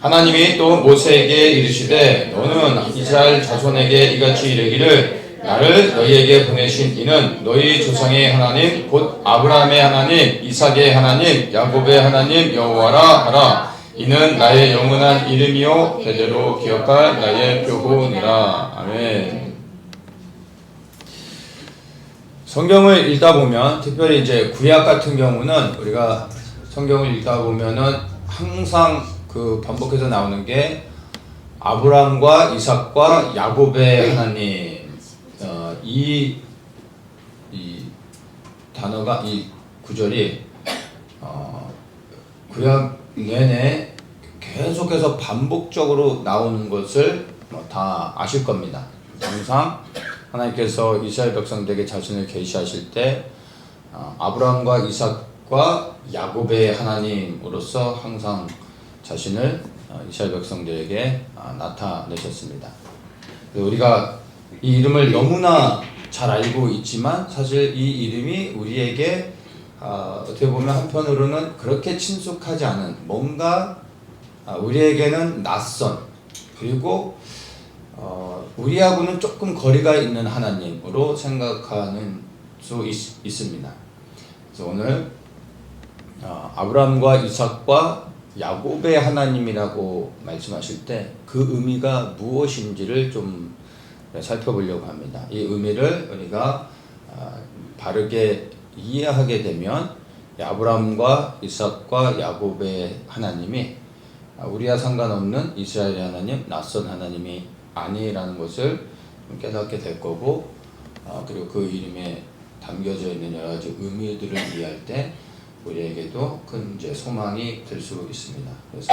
하나님이 또 모세에게 이르시되 너는 이스라엘 자손에게 이같이 이르기를 나를 너희에게 보내신 이는 너희 조상의 하나님 곧 아브라함의 하나님 이삭의 하나님 야곱의 하나님 여호와라 하라 이는 나의 영원한 이름이요 대대로 기억할 나의 표고니라 아멘. 성경을 읽다 보면 특별히 이제 구약 같은 경우는 우리가 성경을 읽다 보면은 항상 그 반복해서 나오는 게 아브라함과 이삭과 야곱의 하나님 어, 이, 이 단어가 이 구절이 어, 구약 내내 계속해서 반복적으로 나오는 것을 뭐다 아실 겁니다. 항상 하나님께서 이스라엘 백성들에게 자신을 계시하실 때 어, 아브라함과 이삭과 야곱의 하나님으로서 항상 자신을 어, 이스라엘 백성들에게 아, 나타내셨습니다. 우리가 이 이름을 너무나 잘 알고 있지만 사실 이 이름이 우리에게 아, 어떻게 보면 한편으로는 그렇게 친숙하지 않은 뭔가 아, 우리에게는 낯선 그리고 어, 우리하고는 조금 거리가 있는 하나님으로 생각하는 수 있, 있습니다. 그래서 오늘 어, 아브라함과 이삭과 야곱의 하나님이라고 말씀하실 때 그 의미가 무엇인지를 좀 살펴보려고 합니다. 이 의미를 우리가 아, 바르게 이해하게 되면 이 아브라함과 이삭과 야곱의 하나님이 아, 우리와 상관없는 이스라엘의 하나님, 낯선 하나님이 아니라는 것을 좀 깨닫게 될 거고, 아, 그리고 그 이름에 담겨져 있는 여러 가지 의미들을 이해할 때 우리에게도 큰 이제 소망이 될 수 있습니다. 그래서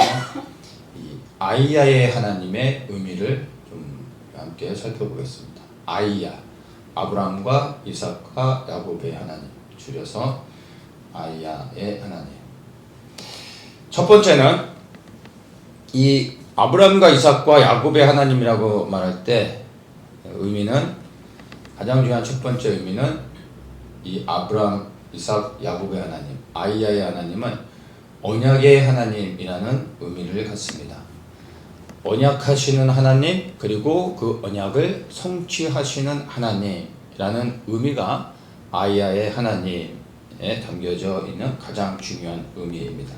이 아이야의 하나님의 의미를 좀 함께 살펴보겠습니다. 아이야, 아브라함과 이삭과 야곱의 하나님, 줄여서 아이야의 하나님. 첫 번째는 이 아브라함과 이삭과 야곱의 하나님이라고 말할 때 의미는 가장 중요한 첫 번째 의미는 이 아브라함, 이삭, 야곱의 하나님, 아이야의 하나님은 언약의 하나님이라는 의미를 갖습니다. 언약하시는 하나님 그리고 그 언약을 성취하시는 하나님이라는 의미가 아이야의 하나님에 담겨져 있는 가장 중요한 의미입니다.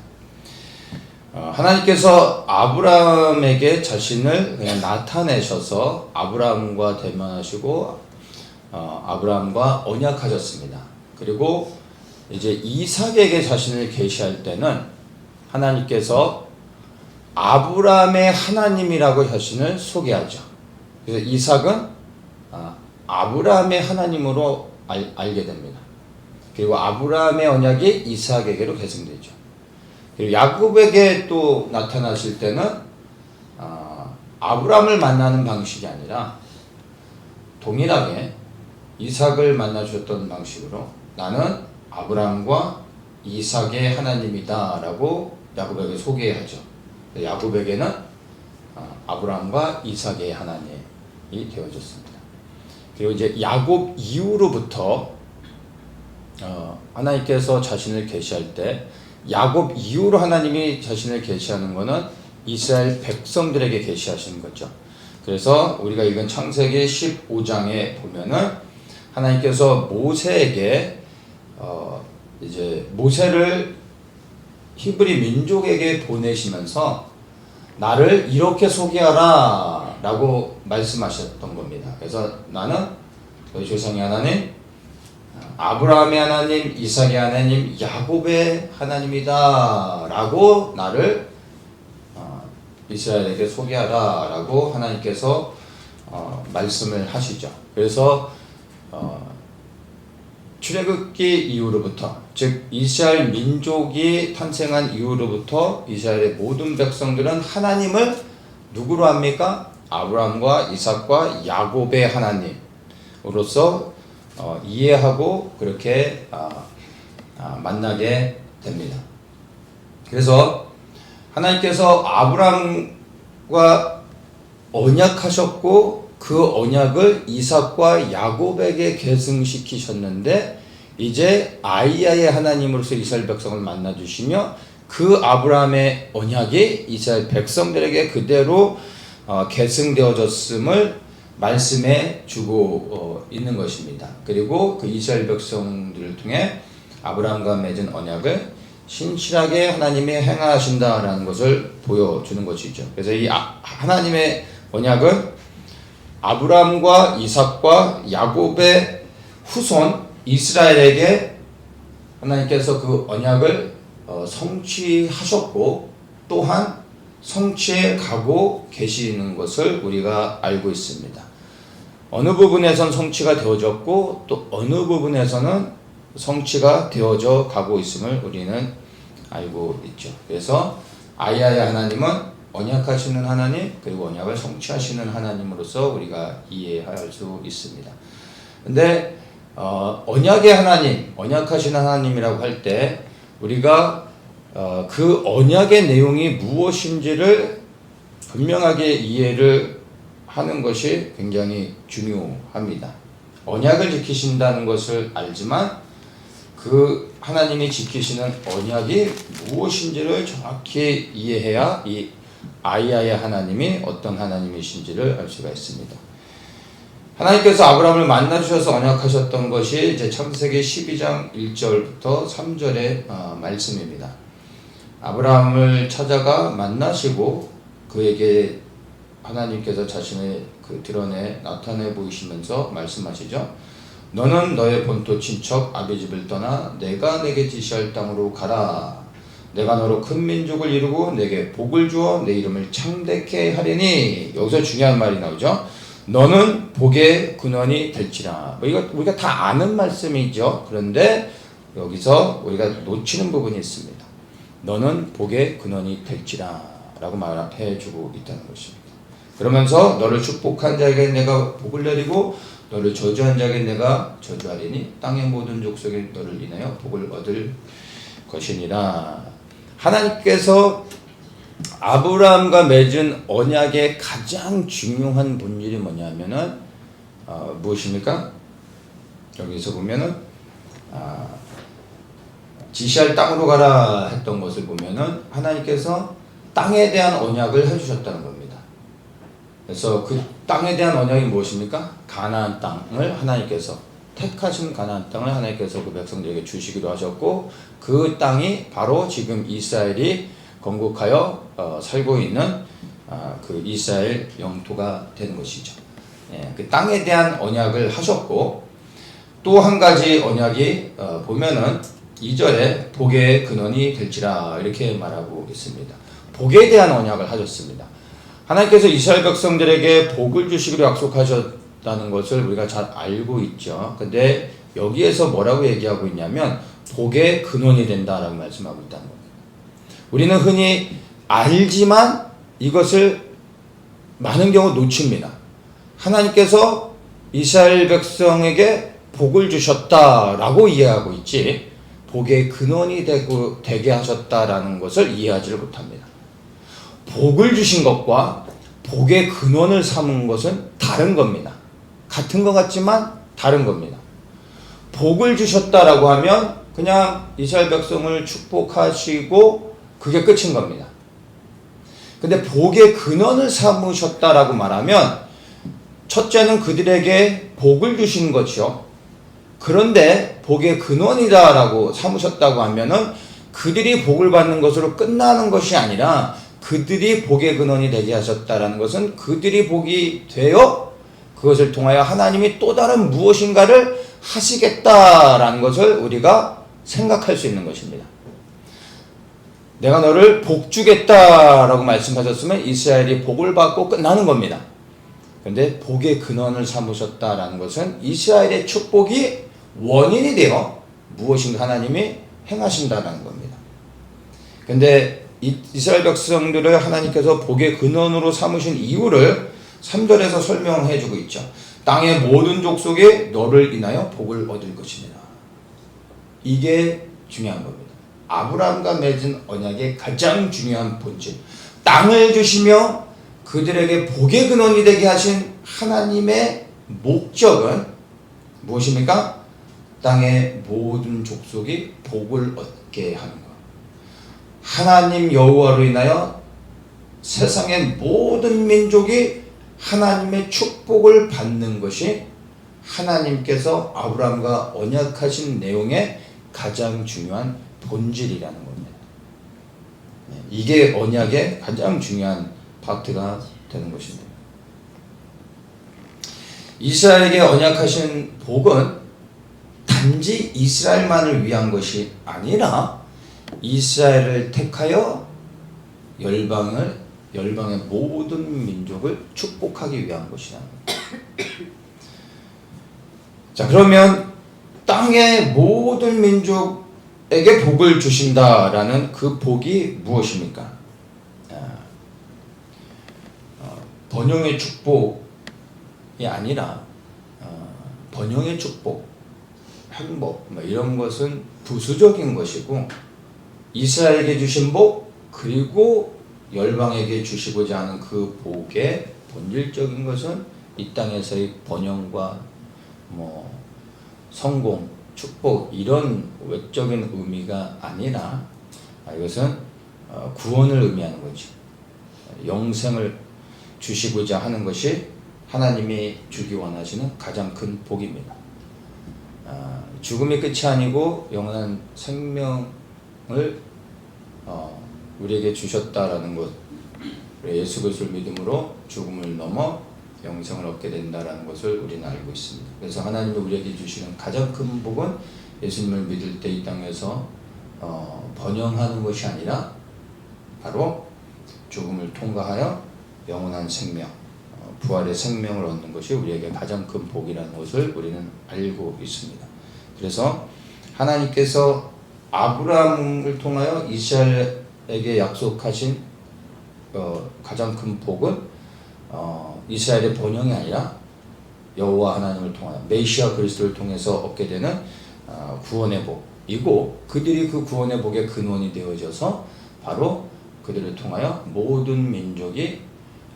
어, 하나님께서 아브라함에게 자신을 그냥 나타내셔서 아브라함과 대면하시고 어, 아브라함과 언약하셨습니다. 그리고 이제 이삭에게 자신을 계시할 때는 하나님께서 아브라함의 하나님이라고 자신을 소개하죠. 그래서 이삭은 아, 아브라함의 하나님으로 알, 알게 됩니다. 그리고 아브라함의 언약이 이삭에게로 계승되죠. 그리고 야곱에게 또 나타나실 때는 아, 아브라함을 만나는 방식이 아니라 동일하게 이삭을 만나 주셨던 방식으로 나는 아브라함과 이삭의 하나님이다라고 야곱에게 소개하죠. 야곱에게는 아, 아브라함과 이삭의 하나님이 되어졌습니다. 그리고 이제 야곱 이후로부터 어, 하나님께서 자신을 계시할 때 야곱 이후로 하나님이 자신을 계시하는 것은 이스라엘 백성들에게 계시하시는 거죠. 그래서 우리가 읽은 창세기 15장에 보면은 하나님께서 모세에게 어 이제 모세를 히브리 민족에게 보내시면서 나를 이렇게 소개하라 라고 말씀하셨던 겁니다. 그래서 나는 너희 조상의 하나님, 아브라함의 하나님, 이삭의 하나님, 야곱의 하나님이다 라고 나를 어, 이스라엘에게 소개하라 라고 하나님께서 어, 말씀을 하시죠. 그래서 어, 출애굽기 이후로부터 즉 이스라엘 민족이 탄생한 이후로부터 이스라엘의 모든 백성들은 하나님을 누구로 합니까? 아브라함과 이삭과 야곱의 하나님으로서 어, 이해하고 그렇게 아, 아, 만나게 됩니다. 그래서 하나님께서 아브라함과 언약하셨고 그 언약을 이삭과 야곱에게 계승시키셨는데 이제 아이야의 하나님으로서 이스라엘 백성을 만나 주시며 그 아브라함의 언약이 이스라엘 백성들에게 그대로 어, 계승되어졌음을 말씀해 주고 어, 있는 것입니다. 그리고 그 이스라엘 백성들을 통해 아브라함과 맺은 언약을 신실하게 하나님이 행하신다라는 것을 보여주는 것이죠. 그래서 이 아- 하나님의 언약은 아브라함과 이삭과 야곱의 후손 이스라엘에게 하나님께서 그 언약을 어, 성취하셨고 또한 성취해 가고 계시는 것을 우리가 알고 있습니다. 어느 부분에선 성취가 되어졌고 또 어느 부분에서는 성취가 되어져 가고 있음을 우리는 알고 있죠. 그래서 아야의 하나님은 언약하시는 하나님 그리고 언약을 성취하시는 하나님으로서 우리가 이해할 수 있습니다. 근데 어, 언약의 하나님, 언약하시는 하나님이라고 할 때 우리가 어, 그 언약의 내용이 무엇인지를 분명하게 이해를 하는 것이 굉장히 중요합니다. 언약을 지키신다는 것을 알지만 그 하나님이 지키시는 언약이 무엇인지를 정확히 이해해야 이 아이아의 하나님이 어떤 하나님이신지를 알 수가 있습니다. 하나님께서 아브라함을 만나 주셔서 언약하셨던 것이 이제 창세기 12장 1절부터 3절의 어, 말씀입니다. 아브라함을 찾아가 만나시고 그에게 하나님께서 자신의 그 드러내 나타내 보이시면서 말씀하시죠. 너는 너의 본토 친척 아비 집을 떠나 내가 내게 지시할 땅으로 가라. 내가 너로 큰 민족을 이루고 내게 복을 주어 내 이름을 창대케 하리니 여기서 중요한 말이 나오죠. 너는 복의 근원이 될지라. 뭐 이거 우리가 다 아는 말씀이죠. 그런데 여기서 우리가 놓치는 부분이 있습니다. 너는 복의 근원이 될지라라고 말해 주고 있다는 것입니다. 그러면서 너를 축복한 자에게 내가 복을 내리고 너를 저주한 자에게 내가 저주하리니 땅의 모든 족속이 너를 인하여 복을 얻을 것이니라. 하나님께서 아브라함과 맺은 언약의 가장 중요한 본질이 뭐냐면은 어, 무엇입니까? 여기서 보면은 아, 지시할 땅으로 가라 했던 것을 보면은 하나님께서 땅에 대한 언약을 해주셨다는 겁니다. 그래서 그 땅에 대한 언약이 무엇입니까? 가나안 땅을 하나님께서 택하신 가나안 땅을 하나님께서 그 백성들에게 주시기로 하셨고 그 땅이 바로 지금 이스라엘이 건국하여 어, 살고 있는 아, 그 이스라엘 영토가 되는 것이죠. 예, 그 땅에 대한 언약을 하셨고 또 한 가지 언약이 어, 보면은 2절에 복의 근원이 될지라 이렇게 말하고 있습니다. 복에 대한 언약을 하셨습니다. 하나님께서 이스라엘 백성들에게 복을 주시기로 약속하셨 다는 것을 우리가 잘 알고 있죠. 근데 여기에서 뭐라고 얘기하고 있냐면 복의 근원이 된다라고 말씀하고 있다는 겁니다. 우리는 흔히 알지만 이것을 많은 경우 놓칩니다. 하나님께서 이스라엘 백성에게 복을 주셨다라고 이해하고 있지 복의 근원이 되고 되게 하셨다라는 것을 이해하지를 못합니다. 복을 주신 것과 복의 근원을 삼은 것은 다른 겁니다. 같은 것 같지만 다른 겁니다. 복을 주셨다라고 하면 그냥 이스라엘 백성을 축복하시고 그게 끝인 겁니다. 근데 복의 근원을 삼으셨다라고 말하면 첫째는 그들에게 복을 주신 것이요. 그런데 복의 근원이다라고 삼으셨다고 하면은 그들이 복을 받는 것으로 끝나는 것이 아니라 그들이 복의 근원이 되게 하셨다라는 것은 그들이 복이 되어 그것을 통하여 하나님이 또 다른 무엇인가를 하시겠다라는 것을 우리가 생각할 수 있는 것입니다. 내가 너를 복 주겠다라고 말씀하셨으면 이스라엘이 복을 받고 끝나는 겁니다. 그런데 복의 근원을 삼으셨다라는 것은 이스라엘의 축복이 원인이 되어 무엇인가 하나님이 행하신다는 겁니다. 근데 이스라엘 백성들을 하나님께서 복의 근원으로 삼으신 이유를 3절에서 설명해 주고 있죠. 땅의 모든 족속에 너를 인하여 복을 얻을 것이니라. 이게 중요한 겁니다. 아브라함과 맺은 언약의 가장 중요한 본질. 땅을 주시며 그들에게 복의 근원이 되게 하신 하나님의 목적은 무엇입니까? 땅의 모든 족속이 복을 얻게 하는 것. 하나님 여호와로 인하여 세상의 모든 민족이 하나님의 축복을 받는 것이 하나님께서 아브라함과 언약하신 내용의 가장 중요한 본질이라는 겁니다. 네, 이게 언약의 가장 중요한 파트가 되는 것입니다. 이스라엘에게 언약하신 복은 단지 이스라엘만을 위한 것이 아니라 이스라엘을 택하여 열방을 열방의 모든 민족을 축복하기 위한 것이다. 자 그러면 땅의 모든 민족에게 복을 주신다라는 그 복이 무엇입니까? 아, 어, 번영의 축복이 아니라 어, 번영의 축복, 행복 뭐 이런 것은 부수적인 것이고 이스라엘에게 주신 복 그리고 열방에게 주시고자 하는 그 복의 본질적인 것은 이 땅에서의 번영과 뭐 성공, 축복 이런 외적인 의미가 아니라 아, 이것은 어, 구원을 의미하는 거죠. 영생을 주시고자 하는 것이 하나님이 주기 원하시는 가장 큰 복입니다. 아, 죽음이 끝이 아니고 영원한 생명을 어, 우리에게 주셨다라는 것, 예수 그리스도를 믿음으로 죽음을 넘어 영생을 얻게 된다라는 것을 우리는 알고 있습니다. 그래서 하나님이 우리에게 주시는 가장 큰 복은 예수님을 믿을 때 이 땅에서 어, 번영하는 것이 아니라 바로 죽음을 통과하여 영원한 생명, 어, 부활의 생명을 얻는 것이 우리에게 가장 큰 복이라는 것을 우리는 알고 있습니다. 그래서 하나님께서 아브라함을 통하여 이스라엘 에게 약속하신 어, 가장 큰 복은 어, 이스라엘의 번영이 아니라 여호와 하나님을 통하여 메시아 그리스도를 통해서 얻게 되는 어, 구원의 복이고 그들이 그 구원의 복의 근원이 되어져서 바로 그들을 통하여 모든 민족이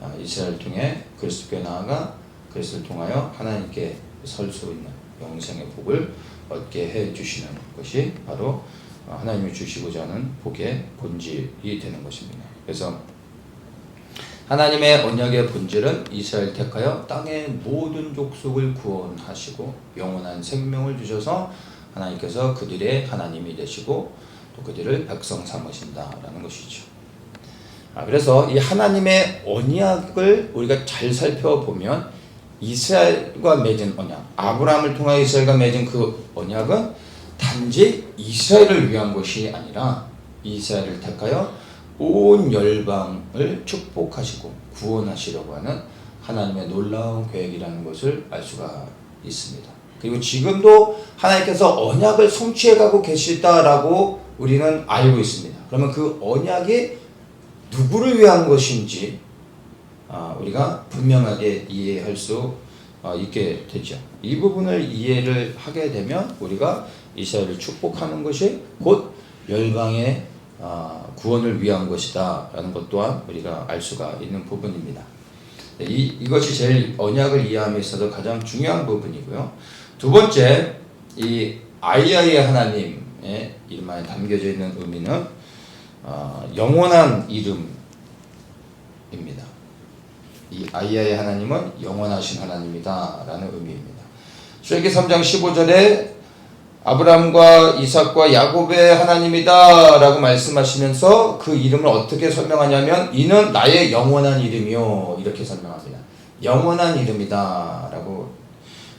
어, 이스라엘을 통해 그리스도께 나아가 그리스도를 통하여 하나님께 설 수 있는 영생의 복을 얻게 해 주시는 것이 바로 어, 하나님이 주시고자 하는 복의 본질이 되는 것입니다. 그래서 하나님의 언약의 본질은 이스라엘 택하여 땅의 모든 족속을 구원하시고 영원한 생명을 주셔서 하나님께서 그들의 하나님이 되시고 또 그들을 백성 삼으신다라는 것이죠. 아, 그래서 이 하나님의 언약을 우리가 잘 살펴보면 이스라엘과 맺은 언약, 아브라함을 통하여 이스라엘과 맺은 그 언약은 단지 이스라엘을 위한 것이 아니라 이스라엘을 택하여 온 열방을 축복하시고 구원하시려고 하는 하나님의 놀라운 계획이라는 것을 알 수가 있습니다. 그리고 지금도 하나님께서 언약을 성취해 가고 계시다라고 우리는 알고 있습니다. 그러면 그 언약이 누구를 위한 것인지 아, 우리가 분명하게 이해할 수 어, 있게 되죠. 이 부분을 이해를 하게 되면 우리가 이스라엘을 축복하는 것이 곧 열방의 아, 구원을 위한 것이다라는 것 또한 우리가 알 수가 있는 부분입니다. 네, 이, 이것이 제일 언약을 이해함에 있어서 가장 중요한 부분이고요. 두 번째, 이 아이아의 하나님의 이름 안에 담겨져 있는 의미는 어, 영원한 이름입니다. 이 아이아의 하나님은 영원하신 하나님이다라는 의미입니다. 출애기 3장 15절에 아브라함과 이삭과 야곱의 하나님이다라고 말씀하시면서 그 이름을 어떻게 설명하냐면 이는 나의 영원한 이름이요 이렇게 설명합니다. 영원한 이름이다라고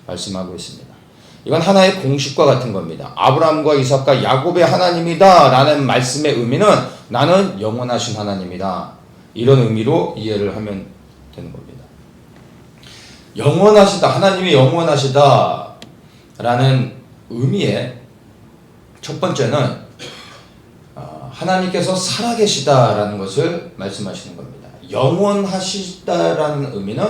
말씀하고 있습니다. 이건 하나의 공식과 같은 겁니다. 아브라함과 이삭과 야곱의 하나님이다라는 말씀의 의미는 나는 영원하신 하나님이다. 이런 의미로 이해를 하면 되는 겁니다. 영원하시다. 하나님이 영원하시다 라는 의미의 첫 번째는 어, 하나님께서 살아계시다라는 것을 말씀하시는 겁니다. 영원하시다라는 의미는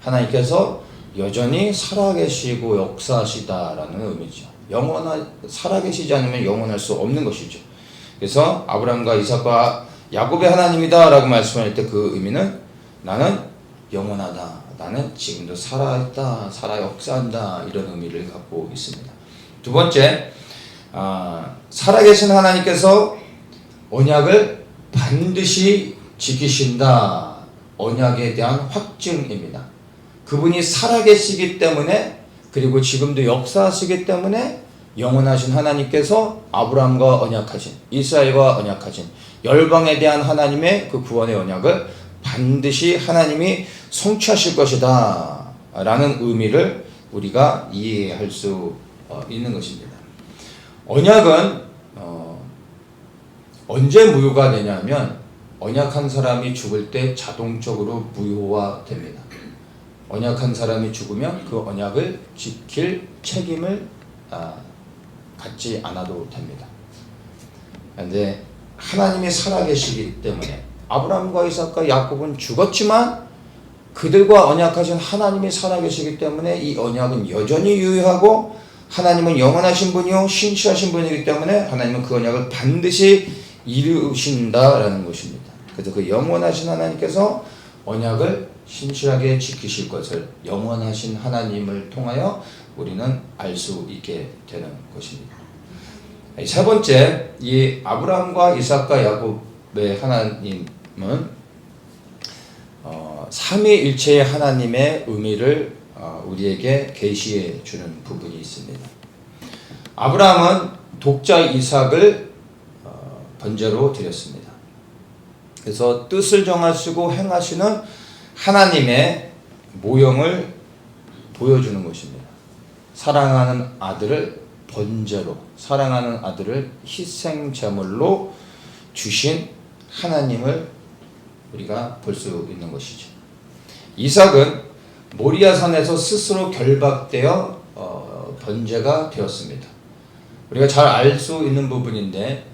하나님께서 여전히 살아계시고 역사하시다라는 의미죠. 영원하 살아계시지 않으면 영원할 수 없는 것이죠. 그래서 아브라함과 이삭과 야곱의 하나님이다라고 말씀할 때 그 의미는 나는 영원하다. 나는 지금도 살아있다, 살아 역사한다 이런 의미를 갖고 있습니다. 두 번째, 아, 살아계신 하나님께서 언약을 반드시 지키신다. 언약에 대한 확증입니다. 그분이 살아계시기 때문에 그리고 지금도 역사하시기 때문에 영원하신 하나님께서 아브라함과 언약하신 이스라엘과 언약하신 열방에 대한 하나님의 그 구원의 언약을 반드시 하나님이 성취하실 것이다 라는 의미를 우리가 이해할 수 어, 있는 것입니다. 언약은 어, 언제 무효가 되냐면 언약한 사람이 죽을 때 자동적으로 무효화 됩니다. 언약한 사람이 죽으면 그 언약을 지킬 책임을 아, 갖지 않아도 됩니다. 그런데 하나님이 살아계시기 때문에 아브라함과 이삭과 야곱은 죽었지만 그들과 언약하신 하나님이 살아계시기 때문에 이 언약은 여전히 유효하고 하나님은 영원하신 분이요 신실하신 분이기 때문에 하나님은 그 언약을 반드시 이루신다라는 것입니다. 그래서 그 영원하신 하나님께서 언약을 신실하게 지키실 것을 영원하신 하나님을 통하여 우리는 알 수 있게 되는 것입니다. 세 번째, 이 아브라함과 이삭과 야곱의 하나님은 어, 삼위일체의 하나님의 의미를 어, 우리에게 계시해 주는 부분이 있습니다. 아브라함은 독자 이삭을 어, 번제로 드렸습니다. 그래서 뜻을 정하시고 행하시는 하나님의 모형을 보여주는 것입니다. 사랑하는 아들을 번제로, 사랑하는 아들을 희생 제물로 주신 하나님을 우리가 볼 수 있는 것이죠. 이삭은 모리아산에서 스스로 결박되어 어, 번제가 되었습니다. 우리가 잘 알 수 있는 부분인데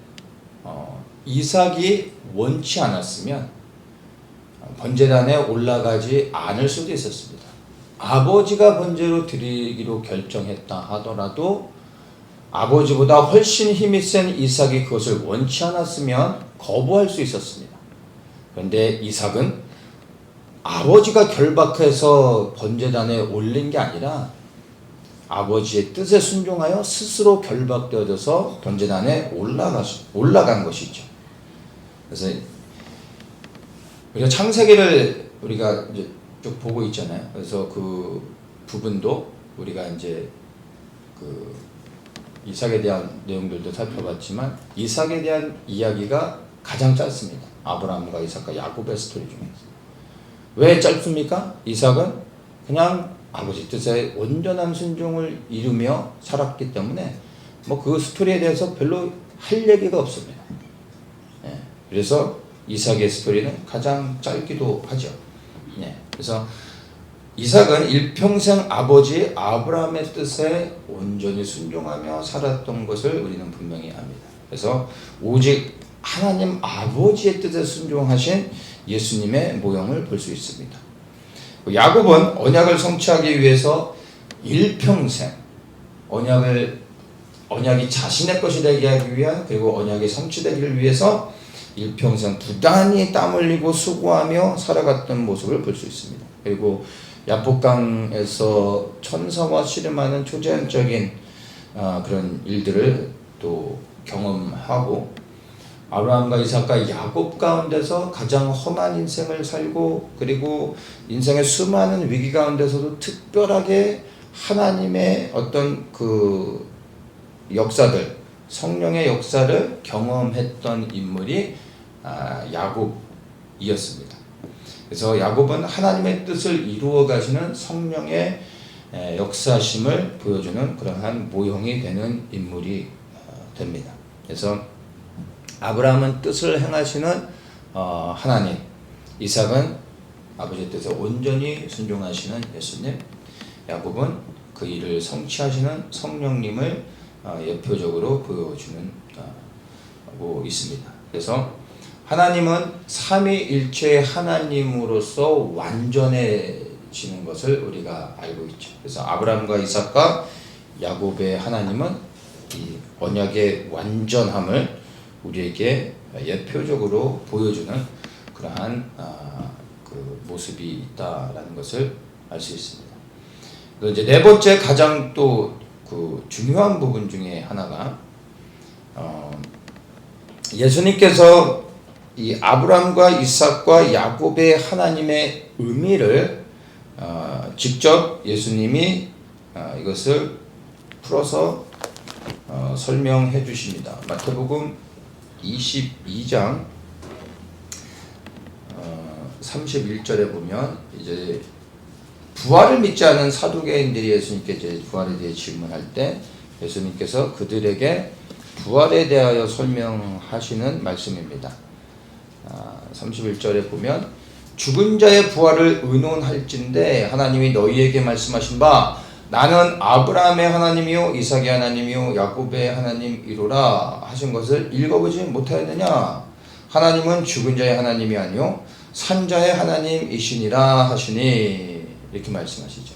어, 이삭이 원치 않았으면 번제단에 올라가지 않을 수도 있었습니다. 아버지가 번제로 드리기로 결정했다 하더라도 아버지보다 훨씬 힘이 센 이삭이 그것을 원치 않았으면 거부할 수 있었습니다. 그런데 이삭은 아버지가 결박해서 번제단에 올린 게 아니라 아버지의 뜻에 순종하여 스스로 결박되어져서 번제단에 올라간 것이죠. 그래서 우리가 창세기를 우리가 이제 쭉 보고 있잖아요. 그래서 그 부분도 우리가 이제 그 이삭에 대한 내용들도 살펴봤지만 이삭에 대한 이야기가 가장 짧습니다. 아브라함과 이삭과 야곱의 스토리 중에서. 왜 짧습니까? 이삭은 그냥 아버지 뜻에 온전한 순종을 이루며 살았기 때문에 뭐 그 스토리에 대해서 별로 할 얘기가 없습니다. 예, 그래서 이삭의 스토리는 가장 짧기도 하죠. 예, 그래서 이삭은 일평생 아버지 아브라함의 뜻에 온전히 순종하며 살았던 것을 우리는 분명히 압니다. 그래서 오직 하나님 아버지의 뜻에 순종하신 예수님의 모형을 볼 수 있습니다. 야곱은 언약을 성취하기 위해서 일평생 언약을 언약이 자신의 것이 되게 하기 위한 그리고 언약이 성취되기를 위해서 일평생 부단히 땀 흘리고 수고하며 살아갔던 모습을 볼 수 있습니다. 그리고 야복강에서 천사와 씨름하는 초자연적인 아, 그런 일들을 또 경험하고 아브라함과 이삭과 야곱 가운데서 가장 험한 인생을 살고 그리고 인생의 수많은 위기 가운데서도 특별하게 하나님의 어떤 그 역사들 성령의 역사를 경험했던 인물이 아, 야곱이었습니다. 그래서 야곱은 하나님의 뜻을 이루어 가시는 성령의 역사심을 보여주는 그러한 모형이 되는 인물이 어, 됩니다. 그래서 아브라함은 뜻을 행하시는 어, 하나님, 이삭은 아버지의 뜻에 온전히 순종하시는 예수님, 야곱은 그 일을 성취하시는 성령님을 어, 예표적으로 보여주는 고 있습니다. 그래서 하나님은 삼위일체의 하나님으로서 완전해지는 것을 우리가 알고 있죠. 그래서 아브라함과 이삭과 야곱의 하나님은 이 언약의 완전함을 우리에게 예표적으로 보여주는 그러한 아, 그 모습이 있다라는 것을 알 수 있습니다. 이제 네 번째 가장 또 그 중요한 부분 중에 하나가 어, 예수님께서 이 아브람과 이삭과 야곱의 하나님의 의미를 어, 직접 예수님이 어, 이것을 풀어서 어, 설명해 주십니다. 마태복음 22장 어, 31절에 보면 이제 부활을 믿지 않은 사두개인들이 예수님께 이제 부활에 대해 질문할 때 예수님께서 그들에게 부활에 대하여 설명하시는 말씀입니다. 아, 31절에 보면 죽은 자의 부활을 의논할진대 하나님이 너희에게 말씀하신 바 나는 아브라함의 하나님이요 이삭의 하나님이요 야곱의 하나님이로라 하신 것을 읽어보지 못하였느냐 하나님은 죽은 자의 하나님이 아니요 산자의 하나님이시니라 하시니 이렇게 말씀하시죠.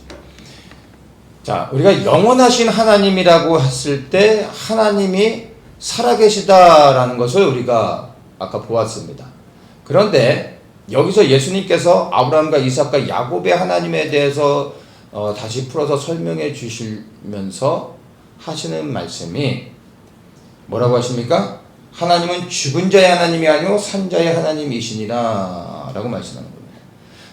자, 우리가 영원하신 하나님이라고 했을 때 하나님이 살아계시다라는 것을 우리가 아까 보았습니다. 그런데 여기서 예수님께서 아브라함과 이삭과 야곱의 하나님에 대해서 어, 다시 풀어서 설명해 주시면서 하시는 말씀이 뭐라고 하십니까? 하나님은 죽은 자의 하나님이 아니요 산 자의 하나님이시니라 라고 말씀하는 겁니다.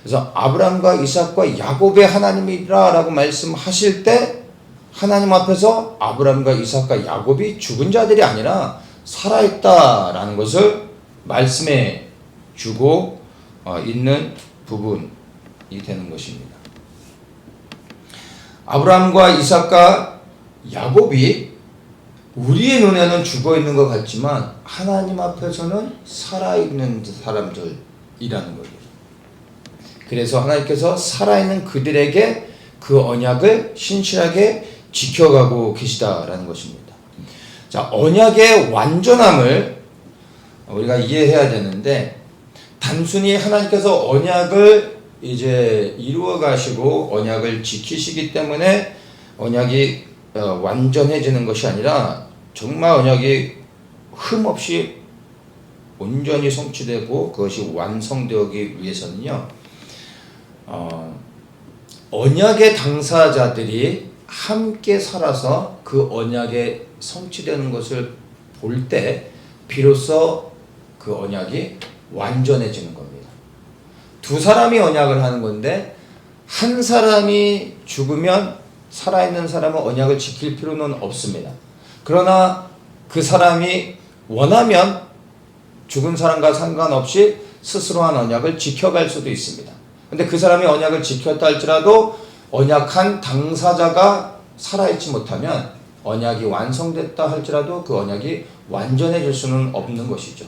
그래서 아브라함과 이삭과 야곱의 하나님이라라고 말씀하실 때 하나님 앞에서 아브라함과 이삭과 야곱이 죽은 자들이 아니라 살아있다라는 것을 말씀해 주고 어, 있는 부분이 되는 것입니다. 아브라함과 이삭과 야곱이 우리의 눈에는 죽어 있는 것 같지만 하나님 앞에서는 살아 있는 사람들이라는 거예요. 그래서 하나님께서 살아있는 그들에게 그 언약을 신실하게 지켜가고 계시다라는 것입니다. 자, 언약의 완전함을 우리가 이해해야 되는데 단순히 하나님께서 언약을 이제 이루어 가시고 언약을 지키시기 때문에 언약이 어, 완전해지는 것이 아니라 정말 언약이 흠 없이 온전히 성취되고 그것이 완성되기 위해서는요. 어, 언약의 당사자들이 함께 살아서 그 언약에 성취되는 것을 볼 때 비로소 그 언약이 완전해지는 겁니다. 두 사람이 언약을 하는 건데 한 사람이 죽으면 살아있는 사람은 언약을 지킬 필요는 없습니다. 그러나 그 사람이 원하면 죽은 사람과 상관없이 스스로 한 언약을 지켜갈 수도 있습니다. 근데 그 사람이 언약을 지켰다 할지라도 언약한 당사자가 살아있지 못하면 언약이 완성됐다 할지라도 그 언약이 완전해질 수는 없는 것이죠.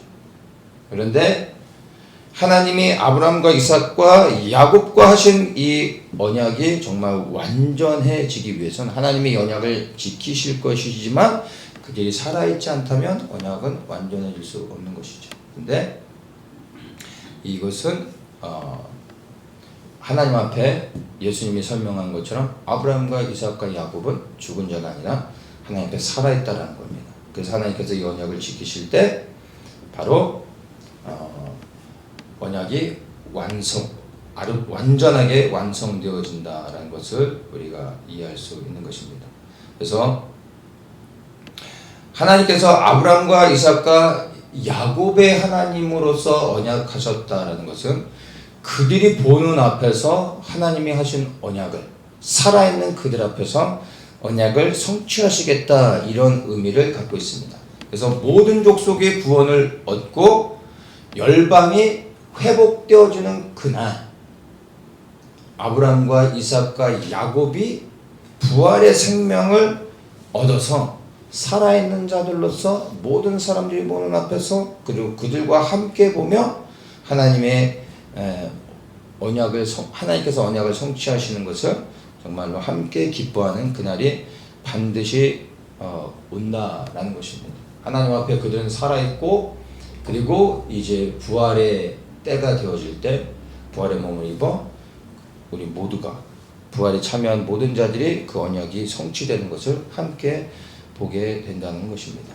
그런데 하나님이 아브라함과 이삭과 야곱과 하신 이 언약이 정말 완전해지기 위해서는 하나님이 언약을 지키실 것이지만 그들이 살아있지 않다면 언약은 완전해질 수 없는 것이죠. 근데 이것은 어 하나님 앞에 예수님이 설명한 것처럼 아브라함과 이삭과 야곱은 죽은 자가 아니라 하나님 앞에 살아있다라는 겁니다. 그래서 하나님께서 이 언약을 지키실 때 바로 어, 언약이 완성, 아름, 완전하게 완성되어진다라는 것을 우리가 이해할 수 있는 것입니다. 그래서 하나님께서 아브라함과 이삭과 야곱의 하나님으로서 언약하셨다라는 것은 그들이 보는 앞에서 하나님이 하신 언약을 살아있는 그들 앞에서 언약을 성취하시겠다 이런 의미를 갖고 있습니다. 그래서 모든 족속의 구원을 얻고 열방이 회복되어지는 그날 아브라함과 이삭과 야곱이 부활의 생명을 얻어서 살아있는 자들로서 모든 사람들이 보는 앞에서 그리고 그들과 함께 보며 하나님의 언약을 하나님께서 언약을 성취하시는 것을 정말로 함께 기뻐하는 그날이 반드시 어, 온다라는 것입니다. 하나님 앞에 그들은 살아 있고 그리고 이제 부활의 때가 되어질 때 부활의 몸을 입어 우리 모두가 부활에 참여한 모든 자들이 그 언약이 성취되는 것을 함께 보게 된다는 것입니다.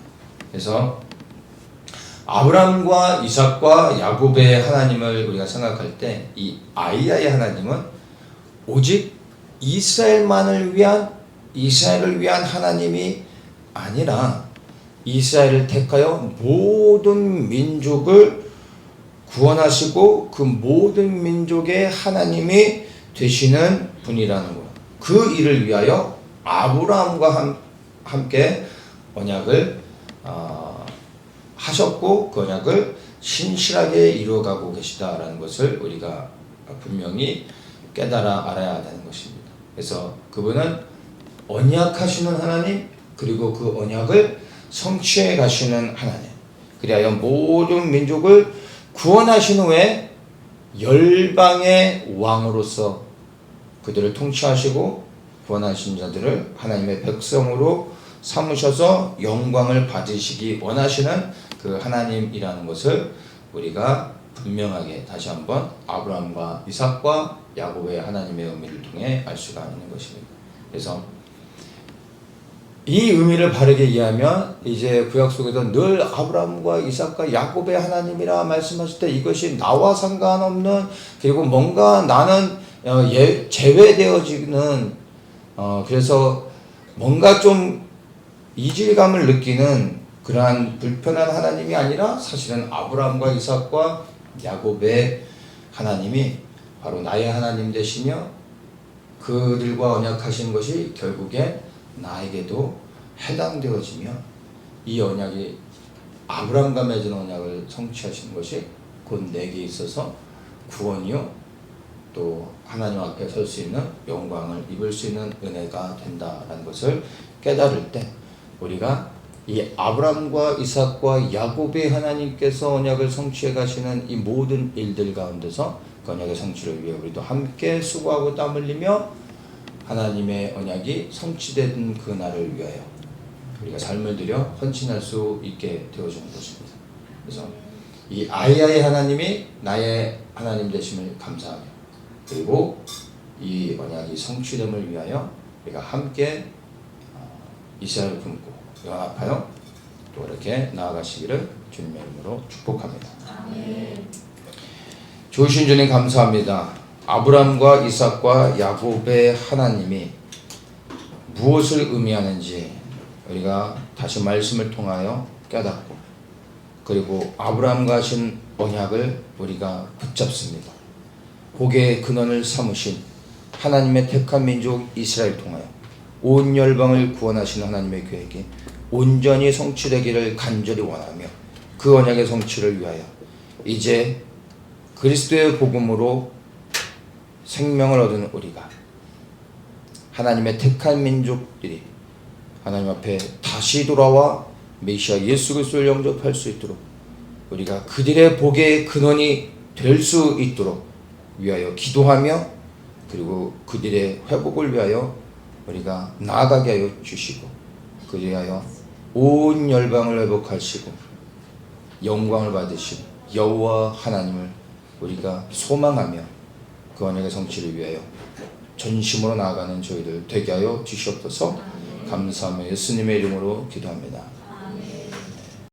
그래서 아브라함과 이삭과 야곱의 하나님을 우리가 생각할 때 이 아이야의 하나님은 오직 이스라엘만을 위한 이스라엘을 위한 하나님이 아니라 이스라엘을 택하여 모든 민족을 구원하시고 그 모든 민족의 하나님이 되시는 분이라는 것. 그 일을 위하여 아브라함과 함, 함께 언약을 어, 하셨고 그 언약을 신실하게 이루어가고 계시다라는 것을 우리가 분명히 깨달아 알아야 되는 것입니다. 그래서 그분은 언약하시는 하나님 그리고 그 언약을 성취해 가시는 하나님. 그리하여 모든 민족을 구원하신 후에 열방의 왕으로서 그들을 통치하시고 구원하신 자들을 하나님의 백성으로 삼으셔서 영광을 받으시기 원하시는 그 하나님이라는 것을 우리가 분명하게 다시 한번 아브라함과 이삭과 야곱의 하나님의 의미를 통해 알 수가 있는 것입니다. 그래서 이 의미를 바르게 이해하면 이제 구약 속에서 늘 아브라함과 이삭과 야곱의 하나님이라 말씀하실 때 이것이 나와 상관없는 그리고 뭔가 나는 어, 예, 제외되어지는 어, 그래서 뭔가 좀 이질감을 느끼는 그러한 불편한 하나님이 아니라 사실은 아브라함과 이삭과 야곱의 하나님이 바로 나의 하나님 되시며 그들과 언약하신 것이 결국에 나에게도 해당되어지며 이 언약이 아브라함과 맺은 언약을 성취하시는 것이 곧 내게 있어서 구원이요 또 하나님 앞에 설 수 있는 영광을 입을 수 있는 은혜가 된다라는 것을 깨달을 때 우리가 이 아브라함과 이삭과 야곱의 하나님께서 언약을 성취해 가시는 이 모든 일들 가운데서 그 언약의 성취를 위해 우리도 함께 수고하고 땀 흘리며 하나님의 언약이 성취된 그 날을 위하여 우리가 삶을 들여 헌신할 수 있게 되어주는 것입니다. 그래서 이 아이아의 하나님이 나의 하나님 되심을 감사하며 그리고 이 언약이 성취됨을 위하여 우리가 함께 어, 이스라엘 품고 연합하여 또 이렇게 나아가시기를 주님의 이름으로 축복합니다. 좋으신 주님 감사합니다. 아브람과 이삭과 야곱의 하나님이 무엇을 의미하는지 우리가 다시 말씀을 통하여 깨닫고 그리고 아브라함과 하신 언약을 우리가 붙잡습니다. 복의 근원을 삼으신 하나님의 택한 민족 이스라엘 통하여 온 열방을 구원하신 하나님의 계획이 온전히 성취되기를 간절히 원하며 그 언약의 성취를 위하여 이제 그리스도의 복음으로 생명을 얻은 우리가 하나님의 택한 민족들이 하나님 앞에 다시 돌아와 메시아 예수 그리스도를 영접할 수 있도록 우리가 그들의 복의 근원이 될 수 있도록 위하여 기도하며 그리고 그들의 회복을 위하여 우리가 나아가게 하여 주시고 그리하여 온 열방을 회복하시고 영광을 받으신 여호와 하나님을 우리가 소망하며 그 언약의 성취를 위하여 전심으로 나아가는 저희들 되게 하여 주시옵소서 감사하며 예수님의 이름으로 기도합니다.